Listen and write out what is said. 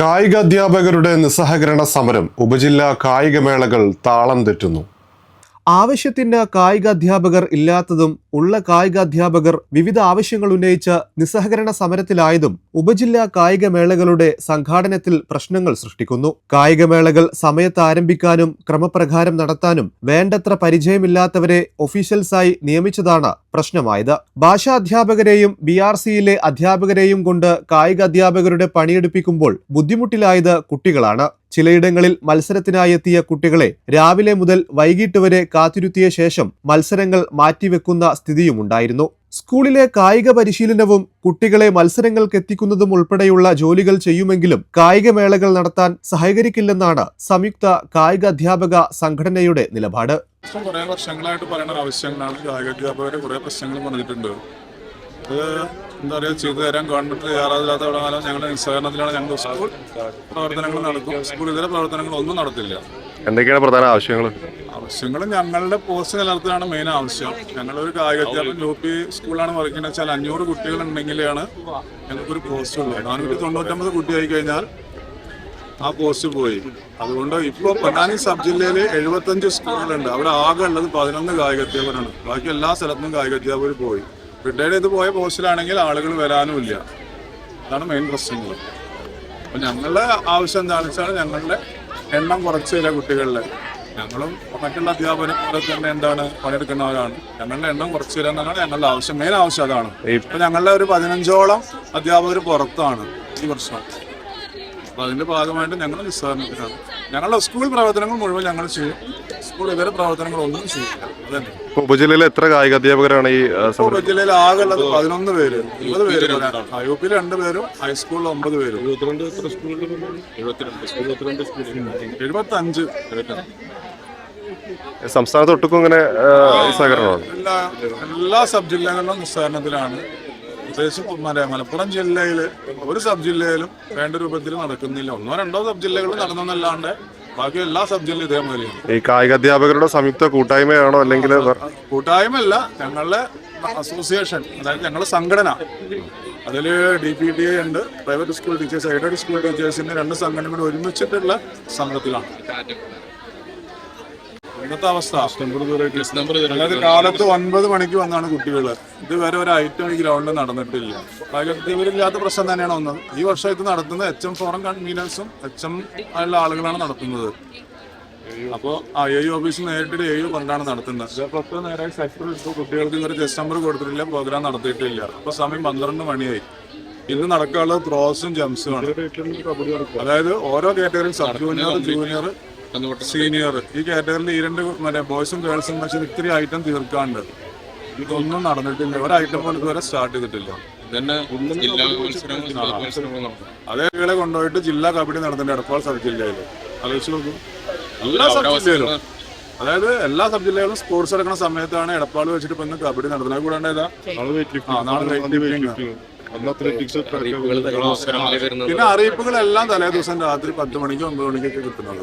കായിക അധ്യാപകരുടെ നിസ്സഹകരണ സമരം ഉപജില്ലാ കായികമേളകൾ താളം തെറ്റുന്നു. ആവശ്യത്തിന് കായിക അധ്യാപകർ ഇല്ലാത്തതും ഉള്ള കായിക അധ്യാപകർ വിവിധ ആവശ്യങ്ങൾ ഉന്നയിച്ച നിസ്സഹകരണ സമരത്തിലായതും ഉപജില്ലാ കായികമേളകളുടെ സംഘാടനത്തിൽ പ്രശ്നങ്ങൾ സൃഷ്ടിക്കുന്നു. കായികമേളകൾ സമയത്ത് ആരംഭിക്കാനും ക്രമപ്രകാരം നടത്താനും വേണ്ടത്ര പരിചയമില്ലാത്തവരെ ഒഫീഷ്യൽസായി നിയമിച്ചതാണ് പ്രശ്നമായത്. ഭാഷാ അധ്യാപകരെയും ബി ആർ സിയിലെ അധ്യാപകരെയും കൊണ്ട് കായിക അധ്യാപകരുടെ പണിയെടുപ്പിക്കുമ്പോൾ ബുദ്ധിമുട്ടിലായത് കുട്ടികളാണ്. ചിലയിടങ്ങളിൽ മത്സരത്തിനായി എത്തിയ കുട്ടികളെ രാവിലെ മുതൽ വൈകിട്ട് വരെ കാത്തിരുത്തിയ ശേഷം മത്സരങ്ങൾ മാറ്റിവെക്കുന്ന സ്ഥിതിയുമുണ്ടായിരുന്നു. സ്കൂളിലെ കായിക പരിശീലനവും കുട്ടികളെ മത്സരങ്ങൾക്ക് എത്തിക്കുന്നതും ഉൾപ്പെടെയുള്ള ജോലികൾ ചെയ്യുമെങ്കിലും കായികമേളകൾ നടത്താൻ സഹകരിക്കില്ലെന്നാണ് സംയുക്ത കായിക അധ്യാപക സംഘടനയുടെ നിലപാട്. കുറേ വർഷങ്ങളായിട്ട് പറയുന്ന ആവശ്യങ്ങളാണ് കായികാധ്യാപകർ കുറേ പ്രശ്നങ്ങൾ പറഞ്ഞിട്ടുണ്ട് എന്താ പറയുക ചെയ്തു തരാൻ ഗവൺമെന്റ് തയ്യാറാകാത്ത കാലം ഞങ്ങളുടെ നിസ്സഹകരണത്തിലാണ് ഞങ്ങൾ സ്കൂൾ പ്രവർത്തനങ്ങൾ നടക്കും. സ്കൂൾ ഇതര പ്രവർത്തനങ്ങൾ ഒന്നും നടത്തില്ല. എന്തൊക്കെയാണ് പ്രധാന ആവശ്യങ്ങൾ? ആവശ്യങ്ങൾ ഞങ്ങളുടെ പോസ്റ്റ് നിലനിർത്തലാണ് മെയിൻ ആവശ്യം. ഞങ്ങളൊരു കായികാധ്യാപകൻ യു പി സ്കൂളാണ് പറയുന്നത് വെച്ചാൽ അഞ്ഞൂറ് കുട്ടികൾ ഉണ്ടെങ്കിലാണ് ഞങ്ങൾക്കൊരു പോസ്റ്റ് ഉള്ളത്. നാനൂറ്റി തൊണ്ണൂറ്റമ്പത് കുട്ടിയായി കഴിഞ്ഞാൽ ആ പോസ്റ്റ് പോയി. അതുകൊണ്ട് ഇപ്പോൾ പൊന്നാനി സബ് ജില്ലയിൽ എഴുപത്തഞ്ച് സ്കൂളുകളുണ്ട്. അവിടെ ആകെ ഉള്ളത് പതിനൊന്ന് കായിക അധ്യാപകരാണ്. ബാക്കി എല്ലാ സ്ഥലത്തും കായിക അധ്യാപകർ പോയി. റിട്ടയർഡ് ചെയ്ത് പോയ പോസ്റ്റിലാണെങ്കിൽ ആളുകൾ വരാനുമില്ല. അതാണ് മെയിൻ പ്രശ്നങ്ങൾ. അപ്പം ഞങ്ങളുടെ ആവശ്യം എന്താണെന്ന് വെച്ചാൽ ഞങ്ങളുടെ എണ്ണം കുറച്ച് ചില കുട്ടികളിൽ ഞങ്ങളും മറ്റുള്ള അധ്യാപകരെ തന്നെ എന്താണ് പണിയെടുക്കുന്നവരാണ്. ഞങ്ങളുടെ എണ്ണം കുറച്ച് തരാൻ എന്നാണ് ഞങ്ങളുടെ ആവശ്യം. മെയിൻ ആവശ്യം അതാണ്. ഇപ്പൊ ഞങ്ങളുടെ ഒരു പതിനഞ്ചോളം അധ്യാപകർ പുറത്താണ് ഈ വർഷം അപ്പൊ അതിന്റെ ഭാഗമായിട്ട് ഞങ്ങൾ നിസ്സാരണത്തിലാണ് ഞങ്ങളുടെ സ്കൂൾ പ്രവർത്തനങ്ങൾ മുഴുവൻ ഞങ്ങൾ ചെയ്യും. സ്കൂൾ ഇതര പ്രവർത്തനങ്ങളൊന്നും ചെയ്യില്ല. അതന്നെ ഇപ്പൊ ഉപജില്ലയിൽ എത്ര കായിക അധ്യാപകരാണ് ഈ ഉപജില്ലയിൽ സമരം? ആകെ ഉള്ളത് പതിനൊന്ന് പേര്. ഇരുപത് പേര് യു പിയിൽ രണ്ട് പേരും ഹൈസ്കൂളിൽ ഒമ്പത് പേരും. എഴുപത്തി അഞ്ച് സംസ്ഥാനത്ത് ഒട്ടുക്കും ഇങ്ങനെ സഹകരണമാണ്? എല്ലാ എല്ലാ സബ് ജില്ലകളിലും നിസ്സഹരണത്തിലാണ് പ്രത്യേകിച്ച് മല മലപ്പുറം ജില്ലയിൽ ഒരു സബ് ജില്ലയിലും വേണ്ട രൂപത്തിൽ നടക്കുന്നില്ല. ഒന്നോ രണ്ടോ സബ് ജില്ലകളും നടന്നെന്നല്ലാണ്ട് ബാക്കി എല്ലാ സബ് ജില്ലയും ഇതേമാതിരിയാണ് ഈ കായിക അധ്യാപകരുടെ സംയുക്ത കൂട്ടായ്മയാണോ അല്ലെങ്കിൽ കൂട്ടായ്മ അല്ല ഞങ്ങളുടെ അസോസിയേഷൻ അതായത് ഞങ്ങളുടെ സംഘടന. അതിൽ ഡി പി ടി എ ഉണ്ട് private school teachers aided school ടീച്ചേഴ്സിന്റെ രണ്ട് സംഘടനകൾ ഒരുമിച്ചിട്ടുള്ള സംഘത്തിലാണ്. ഇന്നത്തെ അവസ്ഥ. അതായത് കാലത്ത് ഒൻപത് മണിക്ക് വന്നാണ് കുട്ടികൾ. ഇതുവരെ ഒരു ഐറ്റം ഈ ഗ്രൗണ്ടിൽ നടന്നിട്ടില്ല. ഇവരില്ലാത്ത പ്രശ്നം തന്നെയാണ് വന്നത് ഈ വർഷം ഇത് നടത്തുന്നത് എച്ച് എം ഫോറം കൺവീനേഴ്സും എച്ച് എം ആയുള്ള ആളുകളാണ് നടത്തുന്നത്. അപ്പോൾ ആ എ യു ഓഫീസിൽ നേരിട്ട് എ യു കൊണ്ടാണ് നടത്തുന്നത്. പത്ത് നേരെ സെക്ടർ ഇപ്പോൾ കുട്ടികൾക്ക് ഇവർ ജസ്റ്റ് നമ്പർ കൊടുത്തിട്ടില്ല പ്രോഗ്രാം നടത്തിയിട്ടില്ല. അപ്പോൾ സമയം പന്ത്രണ്ട് മണിയായി. ഇന്ന് നടക്കാനുള്ളത് ത്രോസും ജംസും ആണ്. അതായത് ഓരോ കാറ്റഗറിയും സബ് ജൂനിയർ ജൂനിയർ സീനിയർ ഈ കാറ്റഗറിയിൽ ഈ രണ്ട് മറ്റേ ബോയ്സും ഗേൾസും വെച്ച് ഇത്തിരി ഐറ്റം തീർക്കാണ്ട് ഇതൊന്നും നടന്നിട്ടില്ല. ഒരു ഐറ്റം പോലും ഇതുവരെ സ്റ്റാർട്ട് ചെയ്തിട്ടില്ല. അതേ കുട്ടികളെ കൊണ്ടുപോയിട്ട് ജില്ലാ കബഡി നടന്നിട്ടുണ്ട്. എടപ്പാൾ സബ് ജില്ലയിൽ ആലോചിച്ച് നോക്കൂ. എല്ലാ സബ് ജില്ലയിലും. അതായത് എല്ലാ സബ് ജില്ലകളിലും സ്പോർട്സ് നടക്കുന്ന സമയത്താണ് എടപ്പാൾ വെച്ചിട്ട് ഇപ്പൊ കബഡി നടത്തുന്നത് കൂടെ കൂടാണ്ട് പിന്നെ അറിയിപ്പുകളെല്ലാം തലേ ദിവസം രാത്രി പത്ത് മണിക്ക് ഒമ്പത് മണിക്കൊക്കെ കിട്ടുന്നത്.